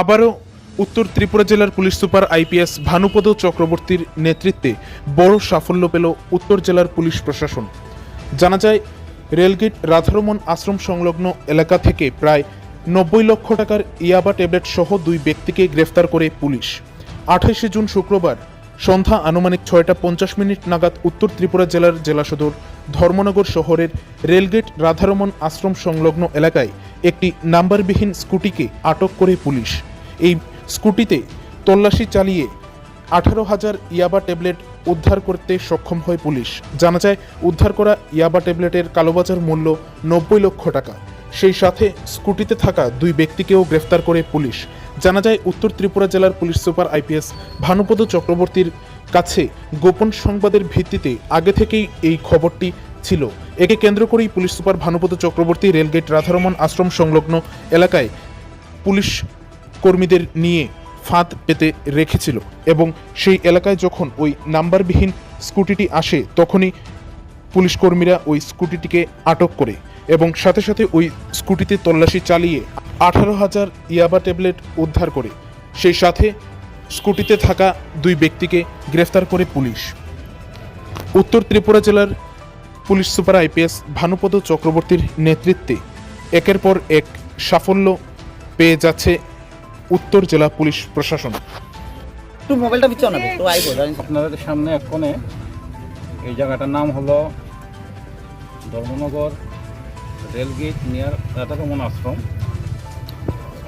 আবারও উত্তর ত্রিপুরা জেলার পুলিশ সুপার আইপিএস ভানুপদ চক্রবর্তীর নেতৃত্বে বড় সাফল্য পেল উত্তর জেলার পুলিশ প্রশাসন। জানা যায়, রেলগেট রাধারমন আশ্রম সংলগ্ন এলাকা থেকে প্রায় নব্বই লক্ষ টাকার ইয়াবা ট্যাবলেট সহ দুই ব্যক্তিকে গ্রেফতার করে পুলিশ। আঠাশে জুন শুক্রবার সন্ধ্যা আনুমানিক ছয়টা পঞ্চাশ মিনিট নাগাদ উত্তর ত্রিপুরা জেলার জেলা সদর ধর্মনগর শহরের রেলগেট রাধারমন আশ্রম সংলগ্ন এলাকায় একটি নাম্বারবিহীন স্কুটিকে আটক করে পুলিশ। এই স্কুটিতে তল্লাশি চালিয়ে আঠারো হাজার ইয়াবা ট্যাবলেট উদ্ধার করতে সক্ষম হয় পুলিশ। জানা যায়, উদ্ধার করা ইয়াবা ট্যাবলেটের কালোবাজার মূল্য নব্বই লক্ষ টাকা। সেই সাথে স্কুটিতে থাকা দুই ব্যক্তিকেও গ্রেফতার করে পুলিশ। জানা যায়, উত্তর ত্রিপুরা জেলার পুলিশ সুপার আইপিএস ভানুপদ চক্রবর্তীর কাছে গোপন সংবাদের ভিত্তিতে আগে থেকেই এই খবরটি ছিল। একে কেন্দ্র করেই police super Bhanupat Chakraborty rail gate Radharaman Ashram সংলগ্ন এলাকায় পুলিশ কর্মীদের নিয়ে ফাঁদ পেতে রেখেছিল এবং সেই এলাকায় যখন ওই নাম্বারবিহীন স্কুটিটি আসে, তখনই পুলিশ কর্মীরা ওই স্কুটিটিকে আটক করে এবং সাথে সাথে ওই স্কুটিতে তল্লাশি চালিয়ে আঠারো হাজার ইয়াবা ট্যাবলেট উদ্ধার করে। সেই সাথে স্কুটিতে থাকা দুই ব্যক্তিকে গ্রেফতার করে পুলিশ। উত্তর ত্রিপুরা জেলার পুলিশ সুপার আইপিএস ভানুপদ চক্রবর্তীর নেতৃত্বে একের পর এক সাফল্য পেয়ে যাচ্ছে উত্তর জেলা পুলিশ প্রশাসন। একটু মোবাইলটা একটু আইবো আপনাদের সামনে এক কোণে এই জায়গাটার নাম হলো Dharmanagar rail gate near Radharaman Ashram.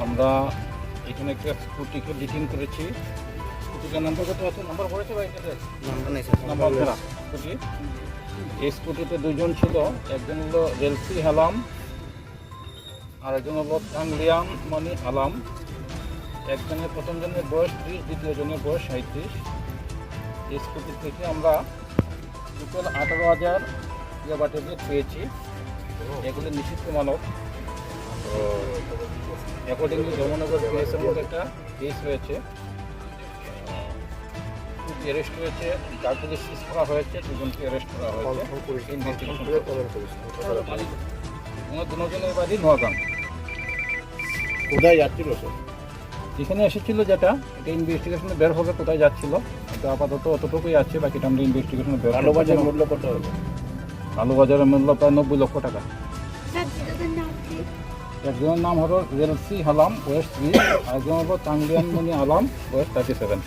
আমরা এখানে একটা স্কুটিকে ডিটিং করেছি। নাম্বার কত আছে নাম্বার পড়েছে বা এটাতে? নাম্বার নেই স্যার নাম্বার ফেরা স্কুটি এই স্কুটিতে দুজন ছিল। একজন হলো রেলসি হালাম আর একজন হলো টাংলিয়ান মনি আলাম একজনের প্রথম জনের বয়স ত্রিশ দ্বিতীয় জনের বয়স সাঁত্রিশ এই স্কুটি থেকে আমরা টোটাল আঠারো হাজার ইয়াবা ট্যাবলেট পেয়েছি। এগুলি নিষিদ্ধ মানব। তো অ্যাকর্ডিংলি ধর্মনগর মধ্যে একটা কেস হয়েছে। অ্যারেস্ট হয়েছে চারটিকে সিজ করা হয়েছে দুজনকে অ্যারেস্ট করা হয়েছে। ওনার দুজনের বাড়ি নোয়াগাং কোথায় যাচ্ছিল যেখানে এসেছিল যেটা এটা ইনভেস্টিগেশনে বের হবে কোথায় যাচ্ছিল। এটা আপাতত অতটুকুই আছে বাকিটা আমরা ইনভেস্টিগেশনে বের কালো বাজার মূল্য কত হবে? কালো বাজারের মূল্য প্রায় নব্বই লক্ষ টাকা। একজনের নাম হলো রেলসি হালাম ওয়েস্ট থ্রি আরেকজন হলো মনি আলাম ওয়েস্ট থার্টি সেভেন।